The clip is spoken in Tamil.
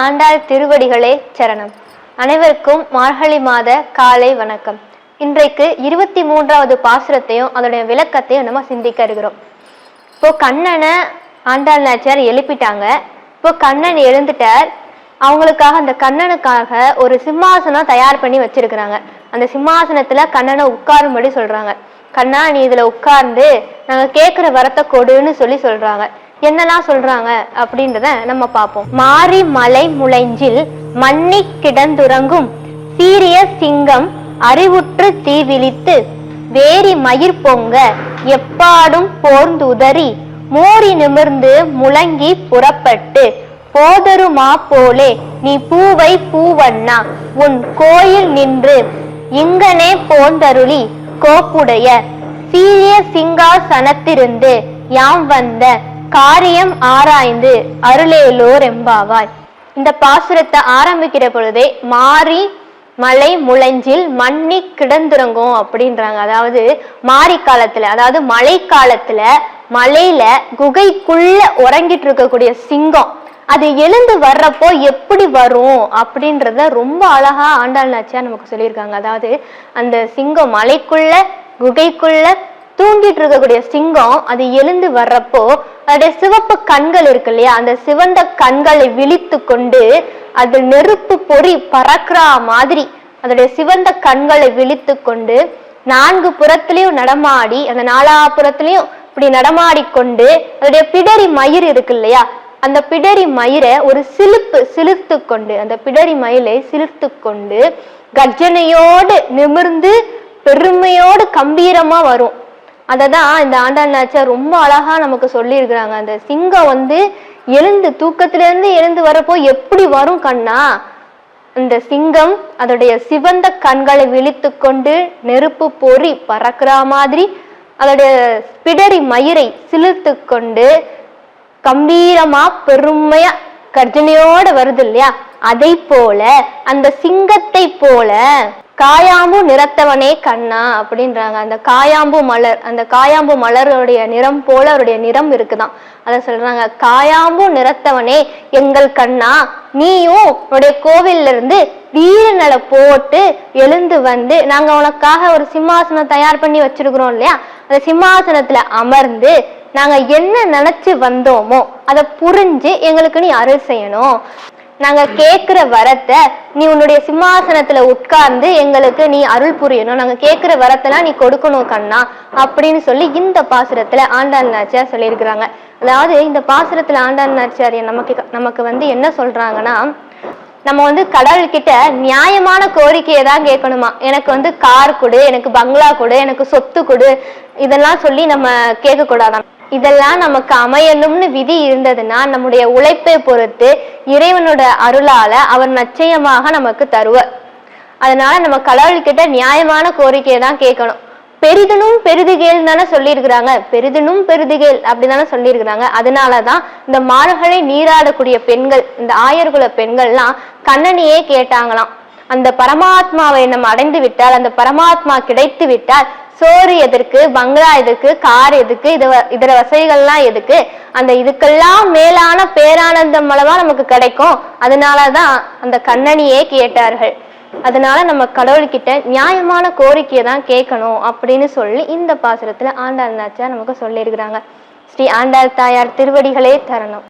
ஆண்டாள் திருவடிகளே சரணம். அனைவருக்கும் மார்கழி மாத காலை வணக்கம். இன்றைக்கு இருபத்தி மூன்றாவது பாசுரத்தையும் அதோடைய விளக்கத்தையும் நம்ம சிந்திக்க இருக்கிறோம். இப்போ கண்ணனை ஆண்டாள் நாச்சியார் எழுப்பிட்டாங்க. இப்போ கண்ணன் எழுந்துட்டார். அவங்களுக்காக அந்த கண்ணனுக்காக ஒரு சிம்மாசனம் தயார் பண்ணி வச்சிருக்கிறாங்க. அந்த சிம்மாசனத்துல கண்ணனை உட்காரும்படி சொல்றாங்க. கண்ணா நீ இதுல உட்கார்ந்து நாங்க கேட்கிற வரத்தை கொடுன்னு சொல்லி சொல்றாங்க. என்னெல்லாம் சொல்றாங்க அப்படின்றத நம்ம பார்ப்போம். மாரி மலை முளைஞ்சில் மண்ணி கிடந்துறங்கும் சீரிய சிங்கம் அறிவுற்று தீ விழித்து வேரி மயிர் பொங்க எப்பாடும் போர்ந்துதறி மூறி நிமிர்ந்து முழங்கி புறப்பட்டு போதருமா போலே நீ பூவை பூவண்ணா உன் கோயில் நின்று இங்கனே போந்தருளி கோப்புடைய சீரிய சிங்காசனத்திருந்து யாம் வந்த காரியம் ஆராய்ந்து அருளேலோர் எம்பாவாய் இந்த பாசுரத்தை ஆரம்பிக்கிற பொழுதே மாறி மலை முளைஞ்சில் மண்ணி கிடந்துறங்கும் அப்படின்றாங்க. அதாவது மாறி காலத்துல அதாவது மழை காலத்துல மலையில குகைக்குள்ள உறங்கிட்டு இருக்கக்கூடிய சிங்கம் அது எழுந்து வர்றப்போ எப்படி வரும் அப்படின்றத ரொம்ப அழகா ஆண்டாள் நாச்சியா நமக்கு சொல்லியிருக்காங்க. அதாவது அந்த சிங்கம் மலைக்குள்ள குகைக்குள்ள தூங்கிட்டு இருக்கக்கூடிய சிங்கம் அது எழுந்து வர்றப்போ அதோடைய சிவப்பு கண்கள் இருக்கு இல்லையா? அந்த சிவந்த கண்களை விழித்து கொண்டு அது நெருப்பு பொறி பறக்கிற மாதிரி அதோடைய சிவந்த கண்களை விழித்து கொண்டு நான்கு புறத்திலையும் நடமாடி அந்த நாலாபுறத்திலையும் இப்படி நடமாடிக்கொண்டு அதோடைய பிடரி மயிர் இருக்கு இல்லையா? அந்த பிடரி மயிரை ஒரு சிலுப்பு சிலிர்த்து கொண்டு அந்த பிடரி மயிலை சிலிர்த்து கொண்டு கர்ஜனையோடு நிமிர்ந்து பெருமையோடு கம்பீரமா வரும். அதை தான் இந்த ஆண்டாள் நாச்சியார் ரொம்ப அழகா நமக்கு சொல்லியிருக்கிறாங்க. அந்த சிங்கம் வந்து எழுந்து தூக்கத்திலேருந்து எழுந்து வரப்போ எப்படி வரும் கண்ணா? அந்த சிங்கம் அதோடைய சிவந்த கண்களை விழித்து கொண்டு நெருப்பு பொறி பறக்கிற மாதிரி அதோடைய பிடரி மயிரை சிலிர்த்து கொண்டு கம்பீரமா பெருமையா கர்ஜனையோட வருது இல்லையா? அதை போல அந்த சிங்கத்தை போல காயாம்பு நிறத்தவனே கண்ணா அப்படின்றாங்க. அந்த காயாம்பு மலர் அந்த காயாம்பு மலருடைய நிறம் போல அவருடைய நிறம் இருக்குதான். அதை சொல்றாங்க காயாம்பு நிறத்தவனே எங்கள் கண்ணா நீயும் உன்னுடைய கோவில்ல இருந்து வீரநலை போட்டு எழுந்து வந்து நாங்க உனக்காக ஒரு சிம்மாசனம் தயார் பண்ணி வச்சிருக்கிறோம் இல்லையா? அந்த சிம்மாசனத்துல அமர்ந்து நாங்க என்ன நினைச்சு வந்தோமோ அதை புரிஞ்சு எங்களுக்கு நீ அருள் செய்யணும். நாங்க கேக்குற வரத்தை நீ உன்னுடைய சிம்மாசனத்துல உட்கார்ந்து எங்களுக்கு நீ அருள் புரியணும். நாங்க கேக்குற வரத்தெல்லாம் நீ கொடுக்கணும் கண்ணா அப்படின்னு சொல்லி இந்த பாசுரத்துல ஆண்டாள் நாச்சியார் சொல்லியிருக்கிறாங்க. அதாவது இந்த பாசுரத்துல ஆண்டாள் நாச்சியார் நமக்கு நமக்கு வந்து என்ன சொல்றாங்கன்னா நம்ம வந்து கடவுள்கிட்ட நியாயமான கோரிக்கையை தான் கேட்கணுமா? எனக்கு வந்து கார் கொடு எனக்கு பங்களா கொடு எனக்கு சொத்து கொடு இதெல்லாம் சொல்லி நம்ம கேட்க கூடாதான் இதெல்லாம் நமக்கு அமையணும்னு விதி இருந்ததுன்னா நம்முடைய உழைப்பை பொறுத்து இறைவனோட அருளால அவர் நிச்சயமாக நமக்கு தருவார். அதனால நம்ம கடவுள்கிட்ட நியாயமான கோரிக்கையை தான் கேட்கணும். பெரிதனும் பெரிதுகேள் தானே சொல்லியிருக்கிறாங்க. பெரிதனும் பெரிதுகேள் அப்படிதானே சொல்லியிருக்கிறாங்க. அதனாலதான் இந்த மாறுகளை நீராடக்கூடிய பெண்கள் இந்த ஆயர்குல பெண்கள்லாம் கண்ணனையே கேட்டாங்களாம். அந்த பரமாத்மாவை நம்ம அடைந்து விட்டால் அந்த பரமாத்மா கிடைத்து விட்டால் சோறு எதற்கு பங்களா எதுக்கு கார் எதுக்கு இது இதர வசதிகள்லாம் எதுக்கு அந்த இதுக்கெல்லாம் மேலான பேரானந்தம் அளவா நமக்கு கிடைக்கும். அதனாலதான் அந்த கண்ணனியே கேட்டார்கள். அதனால நம்ம கடவுள்கிட்ட நியாயமான கோரிக்கையை தான் கேட்கணும் அப்படின்னு சொல்லி இந்த பாசுரத்துல ஆண்டாள் நாச்சியார் நமக்கு சொல்லியிருக்கிறாங்க. ஸ்ரீ ஆண்டாள் தாயார் திருவடிகளே தரணும்.